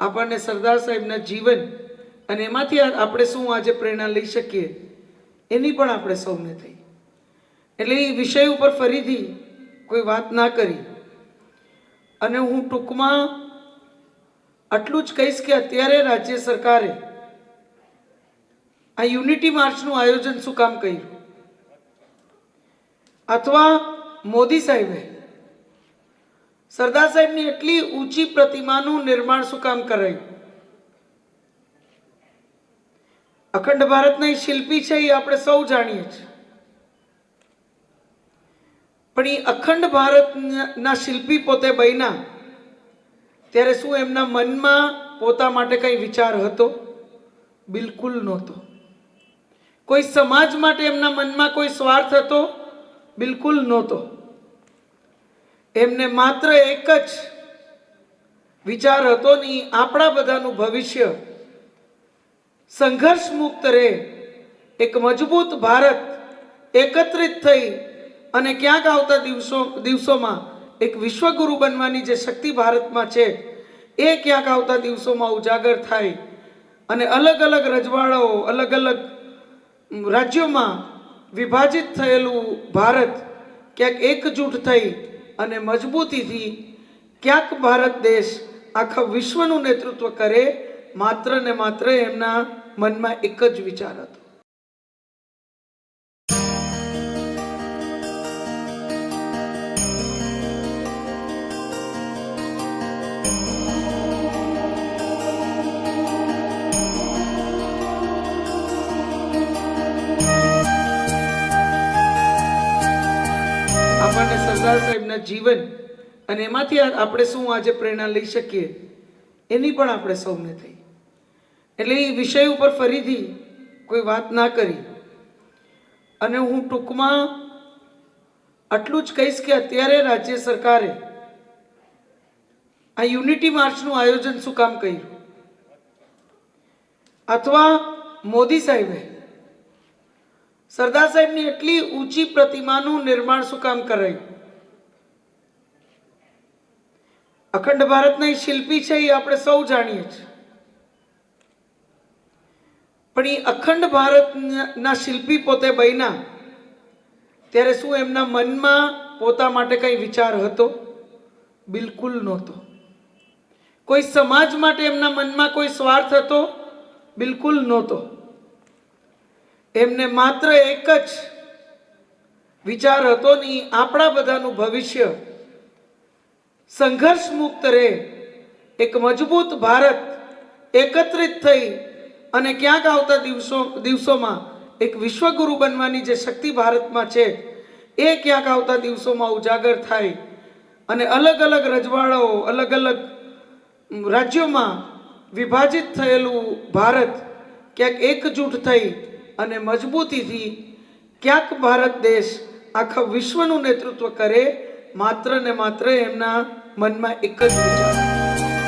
આપણને સરદાર સાહેબના જીવન અને એમાંથી આપણે શું આજે પ્રેરણા લઈ શકીએ, એની પણ આપણે સૌને થઈ. એટલે એ વિષય ઉપર ફરીથી કોઈ વાત ના કરી. અને હું ટૂંકમાં આટલું જ કહીશ કે અત્યારે રાજ્ય સરકારે આ યુનિટી માર્ચનું આયોજન શું કામ કર્યું? અથવા મોદી સાહેબે સરદાર સાહેબની એટલી ઊંચી પ્રતિમાનું નિર્માણ શું કામ કરાયું અખંડ ભારતના શિલ્પી છે એ આપણે સૌ જાણીએ છીએ. પણ એ અખંડ ભારતના શિલ્પી પોતે બન્યા ત્યારે શું એમના મનમાં પોતા માટે કંઈ વિચાર હતો? બિલકુલ નહોતો. કોઈ સમાજ માટે એમના મનમાં કોઈ સ્વાર્થ હતો? બિલકુલ નહોતો. એમને માત્ર એક જ વિચાર હતો ની આપણા બધાનું ભવિષ્ય. સંઘર્ષ મુક્ત રહે. એક મજબૂત ભારત એકત્રિત થઈ અને ક્યાંક આવતા દિવસો, દિવસોમાં એક વિશ્વગુરુ બનવાની જે શક્તિ ભારતમાં છે, એ ક્યાંક આવતા દિવસોમાં ઉજાગર થાય અને અલગ અલગ રજવાડાઓ, અલગ અલગ રાજ્યોમાં વિભાજિત થયેલું ભારત ક્યાંક એકજૂટ થઈ અને મજબૂતીથી ક્યાંક ભારત દેશ આખા વિશ્વનું નેતૃત્વ કરે, માત્ર ને માત્ર એમના મનમાં એક જ વિચાર હતો. સરદાર સાહેબના જીવન અને એમાંથી આપણે શું આજે પ્રેરણા લઈ શકીએ, એની પણ આપણે સૌને થઈ. એટલે એ વિષય ઉપર ફરીથી કોઈ વાત ના કરી. અને હું ટૂંકમાં આટલું જ કહીશ કે અત્યારે રાજ્ય સરકારે આ યુનિટી માર્ચનું આયોજન શું કામ કર્યું? અથવા મોદી સાહેબે સરદાર સાહેબની એટલી ઊંચી પ્રતિમાનું નિર્માણ શું કામ કરાયું? અખંડ ભારતના શિલ્પી છે એ આપણે સૌ જાણીએ છીએ. પણ એ અખંડ ભારતના શિલ્પી પોતે બન્યા ત્યારે શું એમના મનમાં પોતા માટે કંઈ વિચાર હતો? બિલકુલ નહોતો. કોઈ સમાજ માટે એમના મનમાં કોઈ સ્વાર્થ હતો? બિલકુલ નહોતો. એમને માત્ર એક જ વિચાર હતો ને ઈ આપણા બધાનું ભવિષ્ય સંઘર્ષ મુક્ત રહે. એક મજબૂત ભારત એકત્રિત થઈ અને ક્યાંક આવતા દિવસો, દિવસોમાં એક વિશ્વગુરુ બનવાની જે શક્તિ ભારતમાં છે, એ ક્યાંક આવતા દિવસોમાં ઉજાગર થાય અને અલગ અલગ રજવાડાઓ, અલગ અલગ રાજ્યોમાં વિભાજિત થયેલું ભારત ક્યાંક એકજૂટ થઈ અને મજબૂતીથી ક્યાંક ભારત દેશ આખા વિશ્વનું નેતૃત્વ કરે, માત્ર ને માત્ર એમના મનમાં એક જ વિચાર.